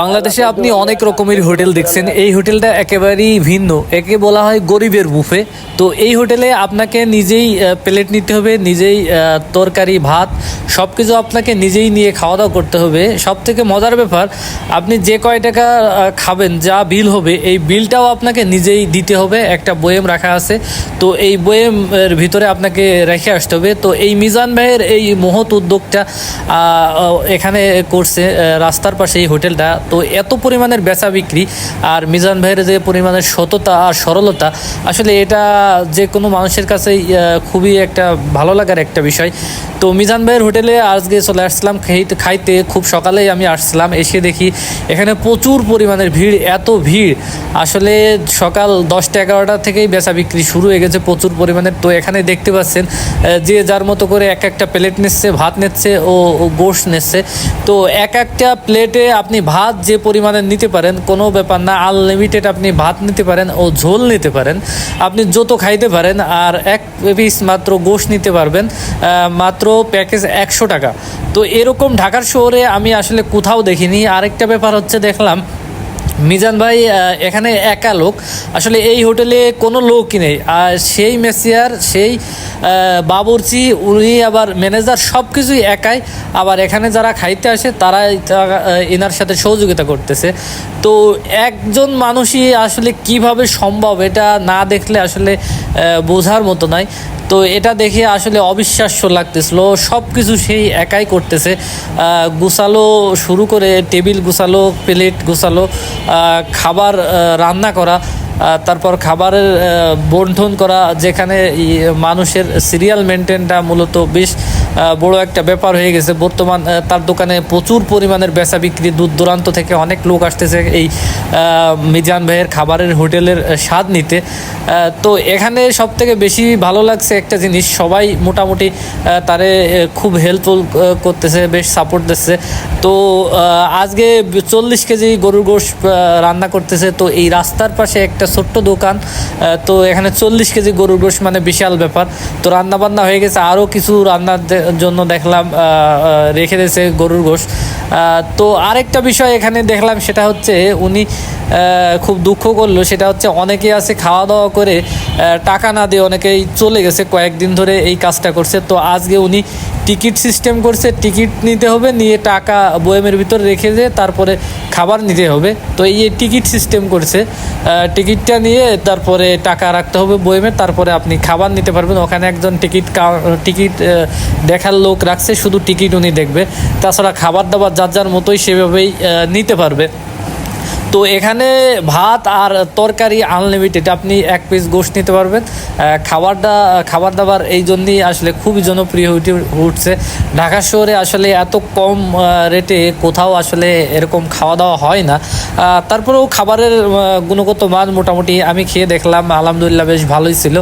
বাংলাদেশে আপনি অনেক রকমের হোটেল দেখছেন। এই হোটেলটা একেবারেই ভিন্ন। একে বলা হয় গরিবের বুফে। তো এই হোটেলে আপনাকে নিজেই প্লেট নিতে হবে, নিজেই তরকারি, ভাত সব কিছু আপনাকে নিজেই নিয়ে খাওয়া দাওয়া করতে হবে। সব থেকে মজার ব্যাপার, আপনি যে কয় টাকা খাবেন, যা বিল হবে, এই বিলটাও আপনাকে নিজেই দিতে হবে। একটা বয়েম রাখা আছে। তো এই বয়েমের ভিতরে আপনাকে রেখে আসতে হবে। তো এই মিজান ভাইয়ের এই মহৎ উদ্যোগটা এখানে করছে রাস্তার পাশে এই হোটেলটা। তো এত পরিমাণের বেচা বিক্রি আর মিজান ভাইয়ের যে পরিমাণের সততা আর সরলতা আসলে এটা যে কোনো মানুষের আহ, খুবই একটা ভালো লাগার একটা বিষয়। তো মিজান ভাইয়ের হোটেলে আজকে চলে আসছিলাম খাইতে। খুব সকালেই আমি আসছিলাম এসে দেখি এখানে প্রচুর পরিমাণের ভিড় এত ভিড়। আসলে সকাল দশটা এগারোটা থেকেই বেচা বিক্রি শুরু হয়ে গেছে প্রচুর পরিমাণের। তো এখানে দেখতে পাচ্ছেন যে যার মতো করে এক একটা প্লেট নিচ্ছে ভাত নিচ্ছে ও গোশ নিচ্ছে। তো এক একটা প্লেটে আপনি ভাত যে পরিমাণে নিতে পারেন, কোনো ব্যাপার না আনলিমিটেড আপনি ভাত নিতে পারেন ও ঝোল নিতে পারেন। আপনি যত খাইতে পারেন আর এক পিস মাত্র গোশ নিতে পারবেন মাত্র প্যাকেজ একশো টাকা। তো এরকম ঢাকার শহরে আমি আসলে কোথাও দেখিনি। আরেকটা ব্যাপার হচ্ছে দেখলাম, মিজান ভাই এখানে একা লোক। আসলে এই হোটেলে কোনো লোকই নেই। আর সেই মেসিয়ার, সেই বাবুর্চি উনি আবার ম্যানেজার সব কিছুই একাই। আবার এখানে যারা খাইতে আসে তারাই তা- আহ, এনার সাথে সহযোগিতা করতেছে। তো একজন মানুষই আসলে কীভাবে সম্ভব এটা না দেখলে আসলে বোঝার মতো নয় তো এটা দেখে আসলে অবিশ্বাস্য লাগতেছিল। সব কিছু সেই একাই করতেছে। গুছালো শুরু করে টেবিল গুছালো প্লেট গুছালো খাবার রান্না করা। তারপর খাবারের বন্টন করা যেখানে মানুষের সিরিয়াল মেনটেনটা মূলত বেশ বড় একটা ব্যাপার হয়ে গেছে। বর্তমান তার দোকানে প্রচুর পরিমাণের বেচা বিক্রি দূর দূরান্ত থেকে অনেক লোক আসতেছে এই মিজান ভাইয়ের খাবারের হোটেলের স্বাদ নিতে। তো এখানে সব থেকে বেশি ভালো লাগছে একটা জিনিস, সবাই মোটামুটি তারে খুব হেল্পফুল করতেছে, বেশ সাপোর্ট দিচ্ছে। তো আজকে চল্লিশ কেজি গরুর গোশ রান্না করতেছে। তো এই রাস্তার পাশে একটা ছোট্ট দোকান তো এখানে চল্লিশ কেজি গরুর গোশ মানে বিশাল ব্যাপার। তো রান্না বান্না হয়ে গেছে, আরও কিছু রান্নার দে- জন্য দেখলাম রেখে দিয়েছে গরুর গোশ। তো আরেকটা বিষয় এখানে দেখলাম, সেটা হচ্ছে উনি খুব দুঃখ করল। সেটা হচ্ছে অনেকে আছে খাওয়া দাওয়া করে টাকা না দিয়ে অনেকেই চলে গেছে, কয়েকদিন ধরে এই কাজটা করছে। তো আজকে উনি টিকিট সিস্টেম করছে, টিকিট নিতে হবে, নিয়ে টাকা বয়েমের ভিতর রেখে দিয়ে তারপরে খাবার নিতে হবে। তো এই টিকিট সিস্টেম করছে টিকিটটা নিয়ে তারপরে টাকা রাখতে হবে বয়েমে, তারপরে আপনি খাবার নিতে পারবেন। ওখানে একজন টিকিট টিকিট দেখার লোক রাখছে, শুধু টিকিট উনি দেখবে। তাছাড়া খাবার দাবার যার যার মতোই সেভাবেই নিতে পারবে। তো এখানে ভাত আর তরকারি আনলিমিটেড আপনি এক পিস গোশ নিতে পারবেন। খাবারটা, খাবার দাবার এই জন্যই আসলে খুবই জনপ্রিয় হয়ে উঠে- উঠছে। ঢাকা শহরে আসলে এত কম রেটে কোথাও আসলে এরকম খাওয়া দাওয়া হয় না। তারপরেও খাবারের গুণগত মান মোটামুটি আমি খেয়ে দেখলাম, আলহামদুলিল্লাহ বেশ ভালোই ছিল।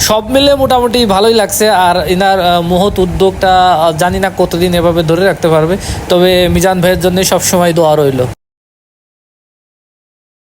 সব মিলে মোটামুটি ভালোই লাগছে আর এনার মহৎ উদ্যোগটা জানি না কতদিন এভাবে ধরে রাখতে পারবে, তবে মিজান ভাইয়ের জন্য সবসময় দোয়া রইল।